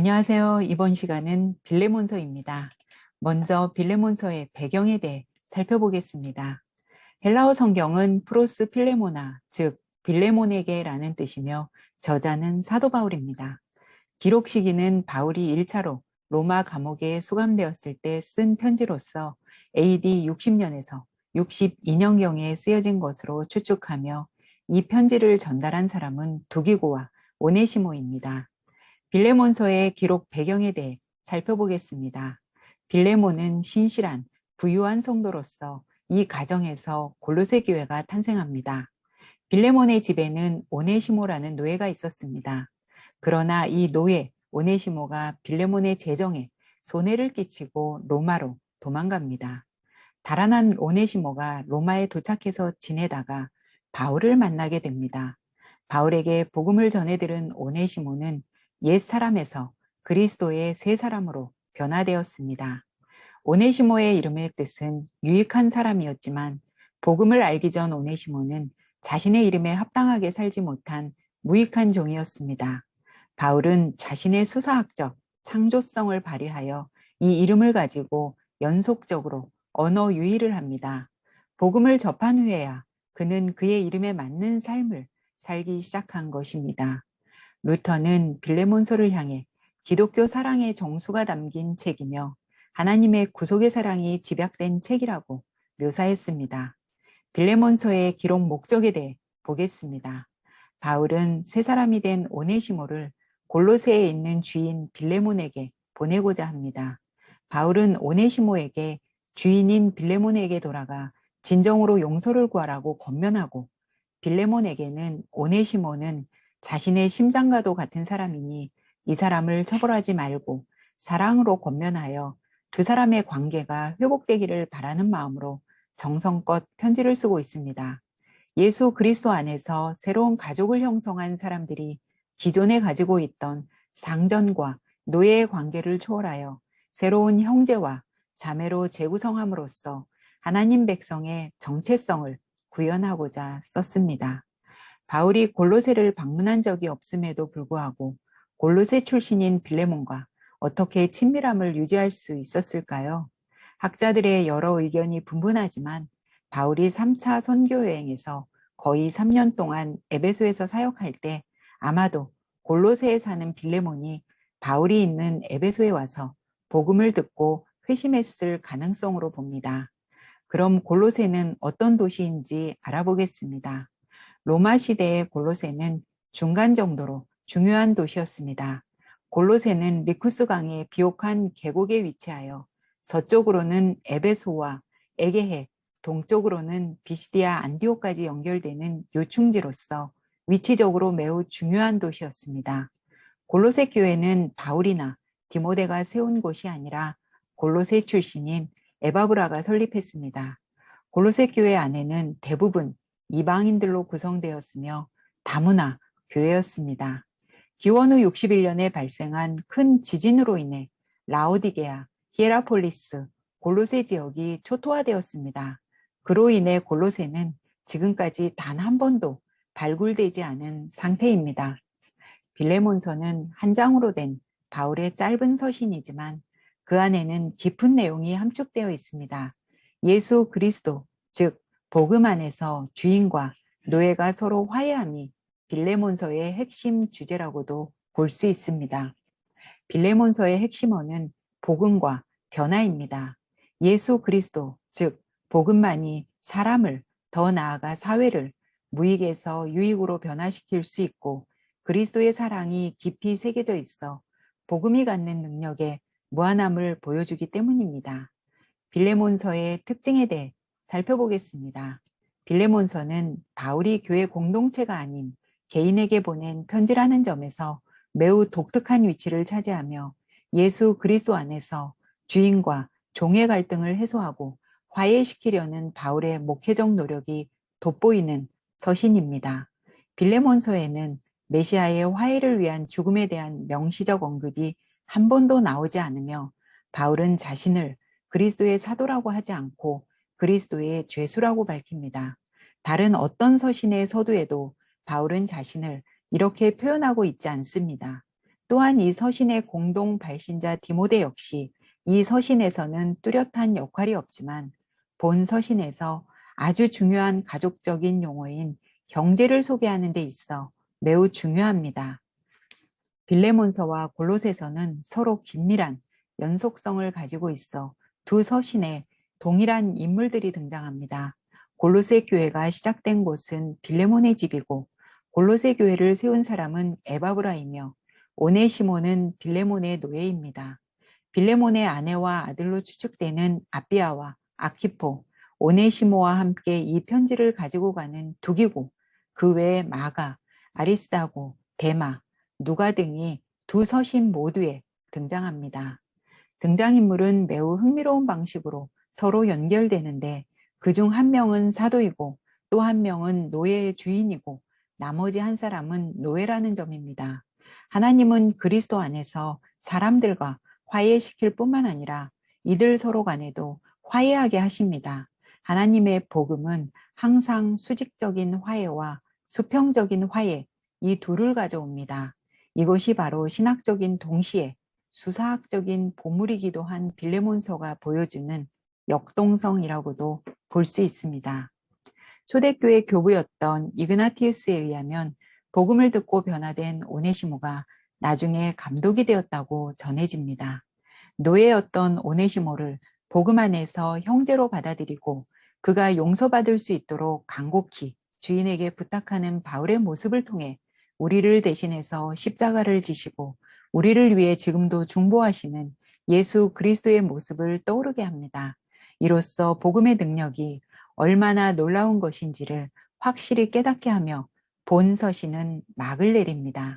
안녕하세요. 이번 시간은 빌레몬서입니다. 먼저 빌레몬서의 배경에 대해 살펴보겠습니다. 헬라어 성경은 프로스 필레모나, 즉 빌레몬에게 라는 뜻이며 저자는 사도 바울입니다. 기록 시기는 바울이 1차로 로마 감옥에 수감되었을 때 쓴 편지로서 AD 60년에서 62년경에 쓰여진 것으로 추측하며 이 편지를 전달한 사람은 두기고와 오네시모입니다. 빌레몬서의 기록 배경에 대해 살펴보겠습니다. 빌레몬은 신실한 부유한 성도로서 이 가정에서 골로새 교회가 탄생합니다. 빌레몬의 집에는 오네시모라는 노예가 있었습니다. 그러나 이 노예 오네시모가 빌레몬의 재정에 손해를 끼치고 로마로 도망갑니다. 달아난 오네시모가 로마에 도착해서 지내다가 바울을 만나게 됩니다. 바울에게 복음을 전해들은 오네시모는 옛 사람에서 그리스도의 새 사람으로 변화되었습니다. 오네시모의 이름의 뜻은 유익한 사람이었지만 복음을 알기 전 오네시모는 자신의 이름에 합당하게 살지 못한 무익한 종이었습니다. 바울은 자신의 수사학적 창조성을 발휘하여 이 이름을 가지고 연속적으로 언어 유희를 합니다. 복음을 접한 후에야 그는 그의 이름에 맞는 삶을 살기 시작한 것입니다. 루터는 빌레몬서를 향해 기독교 사랑의 정수가 담긴 책이며 하나님의 구속의 사랑이 집약된 책이라고 묘사했습니다. 빌레몬서의 기록 목적에 대해 보겠습니다. 바울은 새 사람이 된 오네시모를 골로새에 있는 주인 빌레몬에게 보내고자 합니다. 바울은 오네시모에게 주인인 빌레몬에게 돌아가 진정으로 용서를 구하라고 권면하고 빌레몬에게는 오네시모는 자신의 심장과도 같은 사람이니 이 사람을 처벌하지 말고 사랑으로 권면하여 두 사람의 관계가 회복되기를 바라는 마음으로 정성껏 편지를 쓰고 있습니다. 예수 그리스도 안에서 새로운 가족을 형성한 사람들이 기존에 가지고 있던 상전과 노예의 관계를 초월하여 새로운 형제와 자매로 재구성함으로써 하나님 백성의 정체성을 구현하고자 썼습니다. 바울이 골로새를 방문한 적이 없음에도 불구하고 골로새 출신인 빌레몬과 어떻게 친밀함을 유지할 수 있었을까요? 학자들의 여러 의견이 분분하지만 바울이 3차 선교 여행에서 거의 3년 동안 에베소에서 사역할 때 아마도 골로새에 사는 빌레몬이 바울이 있는 에베소에 와서 복음을 듣고 회심했을 가능성으로 봅니다. 그럼 골로새는 어떤 도시인지 알아보겠습니다. 로마 시대의 골로새는 중간 정도로 중요한 도시였습니다. 골로새는 리쿠스 강의 비옥한 계곡에 위치하여 서쪽으로는 에베소와 에게해, 동쪽으로는 비시디아 안디오까지 연결되는 요충지로서 위치적으로 매우 중요한 도시였습니다. 골로새 교회는 바울이나 디모데가 세운 곳이 아니라 골로새 출신인 에바브라가 설립했습니다. 골로새 교회 안에는 대부분 이방인들로 구성되었으며 다문화 교회였습니다. 기원 후 61년에 발생한 큰 지진으로 인해 라오디게아, 히에라폴리스, 골로세 지역이 초토화되었습니다. 그로 인해 골로세는 지금까지 단 한 번도 발굴되지 않은 상태입니다. 빌레몬서는 한 장으로 된 바울의 짧은 서신이지만 그 안에는 깊은 내용이 함축되어 있습니다. 예수 그리스도, 즉 복음 안에서 주인과 노예가 서로 화해함이 빌레몬서의 핵심 주제라고도 볼 수 있습니다. 빌레몬서의 핵심어는 복음과 변화입니다. 예수 그리스도, 즉 복음만이 사람을 더 나아가 사회를 무익에서 유익으로 변화시킬 수 있고 그리스도의 사랑이 깊이 새겨져 있어 복음이 갖는 능력에 무한함을 보여주기 때문입니다. 빌레몬서의 특징에 대해 살펴보겠습니다. 빌레몬서는 바울이 교회 공동체가 아닌 개인에게 보낸 편지라는 점에서 매우 독특한 위치를 차지하며 예수 그리스도 안에서 주인과 종의 갈등을 해소하고 화해시키려는 바울의 목회적 노력이 돋보이는 서신입니다. 빌레몬서에는 메시아의 화해를 위한 죽음에 대한 명시적 언급이 한 번도 나오지 않으며 바울은 자신을 그리스도의 사도라고 하지 않고 그리스도의 죄수라고 밝힙니다. 다른 어떤 서신의 서두에도 바울은 자신을 이렇게 표현하고 있지 않습니다. 또한 이 서신의 공동 발신자 디모데 역시 이 서신에서는 뚜렷한 역할이 없지만 본 서신에서 아주 중요한 가족적인 용어인 형제를 소개하는 데 있어 매우 중요합니다. 빌레몬서와 골로새서는 서로 긴밀한 연속성을 가지고 있어 두 서신에 동일한 인물들이 등장합니다. 골로새 교회가 시작된 곳은 빌레몬의 집이고 골로새 교회를 세운 사람은 에바브라이며 오네시모는 빌레몬의 노예입니다. 빌레몬의 아내와 아들로 추측되는 아비아와 아키포, 오네시모와 함께 이 편지를 가지고 가는 두기고 그 외에 마가, 아리스다고, 데마, 누가 등이 두 서신 모두에 등장합니다. 등장인물은 매우 흥미로운 방식으로 서로 연결되는데 그 중 한 명은 사도이고 또 한 명은 노예의 주인이고 나머지 한 사람은 노예라는 점입니다. 하나님은 그리스도 안에서 사람들과 화해시킬 뿐만 아니라 이들 서로 간에도 화해하게 하십니다. 하나님의 복음은 항상 수직적인 화해와 수평적인 화해 이 둘을 가져옵니다. 이것이 바로 신학적인 동시에 수사학적인 보물이기도 한 빌레몬서가 보여주는 역동성이라고도 볼 수 있습니다. 초대교회 교부였던 이그나티우스에 의하면 복음을 듣고 변화된 오네시모가 나중에 감독이 되었다고 전해집니다. 노예였던 오네시모를 복음 안에서 형제로 받아들이고 그가 용서받을 수 있도록 간곡히 주인에게 부탁하는 바울의 모습을 통해 우리를 대신해서 십자가를 지시고 우리를 위해 지금도 중보하시는 예수 그리스도의 모습을 떠오르게 합니다. 이로써 복음의 능력이 얼마나 놀라운 것인지를 확실히 깨닫게 하며 본 서신은 막을 내립니다.